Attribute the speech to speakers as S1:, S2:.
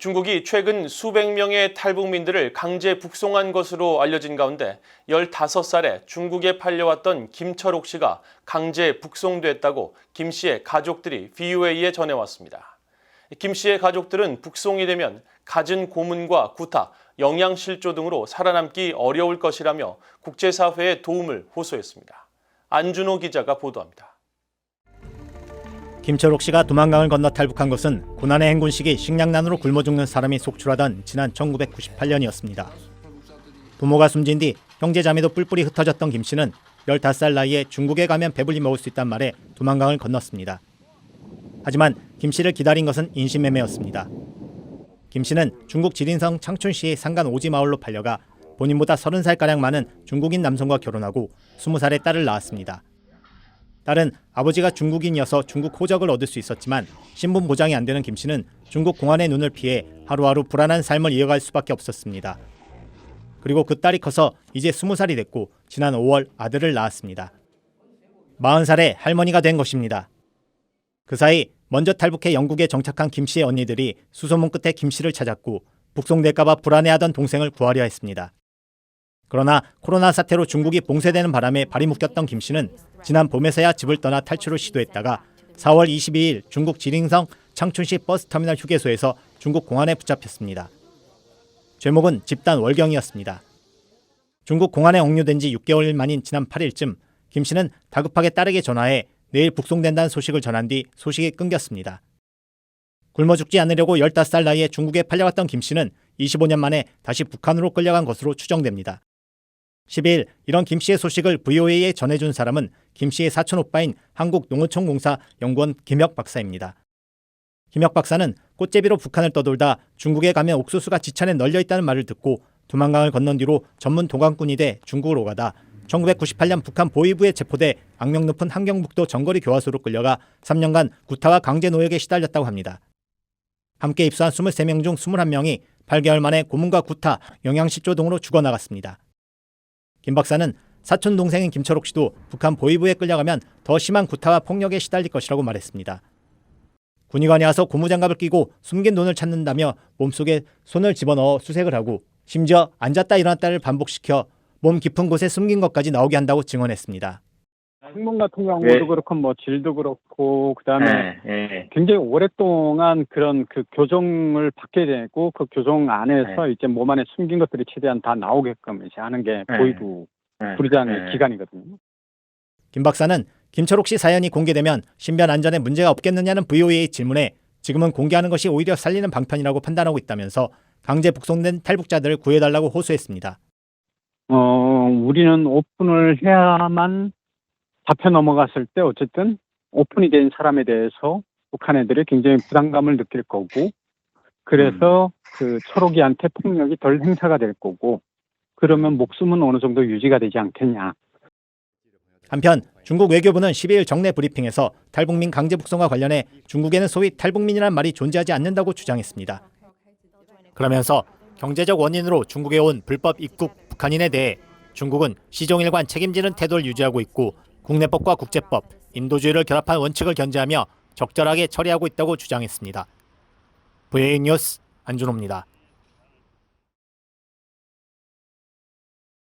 S1: 중국이 최근 수백 명의 탈북민들을 강제 북송한 것으로 알려진 가운데 15살에 중국에 팔려왔던 김철옥 씨가 강제 북송됐다고 김 씨의 가족들이 VOA에 전해왔습니다. 김 씨의 가족들은 북송이 되면 갖은 고문과 구타, 영양실조 등으로 살아남기 어려울 것이라며 국제사회의 도움을 호소했습니다. 안준호 기자가 보도합니다.
S2: 김철옥 씨가 두만강을 건너 탈북한 것은 고난의 행군 시기 식량난으로 굶어 죽는 사람이 속출하던 지난 1998년이었습니다. 부모가 숨진 뒤 형제 자매도 뿔뿔이 흩어졌던 김 씨는 15살 나이에 중국에 가면 배불리 먹을 수 있단 말에 두만강을 건넜습니다. 하지만 김 씨를 기다린 것은 인신매매였습니다. 김 씨는 중국 지린성 창춘시의 산간 오지 마을로 팔려가 본인보다 30살가량 많은 중국인 남성과 결혼하고 20살에 딸을 낳았습니다. 딸은 아버지가 중국인이어서 중국 호적을 얻을 수 있었지만 신분 보장이 안 되는 김 씨는 중국 공안의 눈을 피해 하루하루 불안한 삶을 이어갈 수밖에 없었습니다. 그리고 그 딸이 커서 이제 20살이 됐고 지난 5월 아들을 낳았습니다. 40살에 할머니가 된 것입니다. 그 사이 먼저 탈북해 영국에 정착한 김 씨의 언니들이 수소문 끝에 김 씨를 찾았고 북송될까봐 불안해하던 동생을 구하려 했습니다. 그러나 코로나 사태로 중국이 봉쇄되는 바람에 발이 묶였던 김 씨는 지난 봄에서야 집을 떠나 탈출을 시도했다가 4월 22일 중국 지링성 창춘시 버스터미널 휴게소에서 중국 공안에 붙잡혔습니다. 제목은 집단 월경이었습니다. 중국 공안에 억류된 지 6개월 만인 지난 8일쯤 김 씨는 다급하게 딸에게 전화해 내일 북송된다는 소식을 전한 뒤 소식이 끊겼습니다. 굶어 죽지 않으려고 15살 나이에 중국에 팔려갔던 김 씨는 25년 만에 다시 북한으로 끌려간 것으로 추정됩니다. 12일 이런 김 씨의 소식을 VOA에 전해준 사람은 김 씨의 사촌 오빠인 한국농어촌 공사 연구원 김혁 박사입니다. 김혁 박사는 꽃제비로 북한을 떠돌다 중국에 가면 옥수수가 지천에 널려 있다는 말을 듣고 두만강을 건넌 뒤로 전문 도강꾼이 돼 중국으로 가다 1998년 북한 보위부에 체포돼 악명 높은 함경북도 정거리 교화소로 끌려가 3년간 구타와 강제 노역에 시달렸다고 합니다. 함께 입수한 23명 중 21명이 8개월 만에 고문과 구타, 영양실조 등으로 죽어나갔습니다. 김 박사는 사촌 동생인 김철옥 씨도 북한 보위부에 끌려가면 더 심한 구타와 폭력에 시달릴 것이라고 말했습니다. 군의관이 와서 고무장갑을 끼고 숨긴 돈을 찾는다며 몸속에 손을 집어넣어 수색을 하고 심지어 앉았다 일어났다를 반복시켜 몸 깊은 곳에 숨긴 것까지 나오게 한다고 증언했습니다.
S3: 항문 같은 경우도
S4: 예.
S3: 그렇고 뭐 질도 그렇고 그다음에
S4: 예, 예.
S3: 굉장히 오랫동안 그런 그 교정을 받게 되고 그 교정 안에서 이제 몸 안에 숨긴 것들이 최대한 다 나오게끔 이제 하는 게
S4: 네.
S3: 보이부
S4: 예,
S3: 부리장의
S4: 예.
S3: 기간이거든요.
S2: 김 박사는 김철옥 씨 사연이 공개되면 신변 안전에 문제가 없겠느냐는 VOA의 질문에 지금은 공개하는 것이 오히려 살리는 방편이라고 판단하고 있다면서 강제 북송된 탈북자들을 구해달라고 호소했습니다.
S3: 어 우리는 오픈을 해야만 잡혀 넘어갔을 때 어쨌든 오픈이 된 사람에 대해서 북한 애들이 굉장히 부담감을 느낄 거고 그래서 그 초록이한테 폭력이 덜 행사가 될 거고 그러면 목숨은 어느 정도 유지가 되지 않겠냐.
S2: 한편 중국 외교부는 12일 정례 브리핑에서 탈북민 강제 북송과 관련해 중국에는 소위 탈북민이란 말이 존재하지 않는다고 주장했습니다. 그러면서 경제적 원인으로 중국에 온 불법 입국 북한인에 대해 중국은 시종일관 책임지는 태도를 유지하고 있고 국내법과 국제법, 인도주의를 결합한 원칙을 견제하며 적절하게 처리하고 있다고 주장했습니다. VA 뉴스 안준호입니다.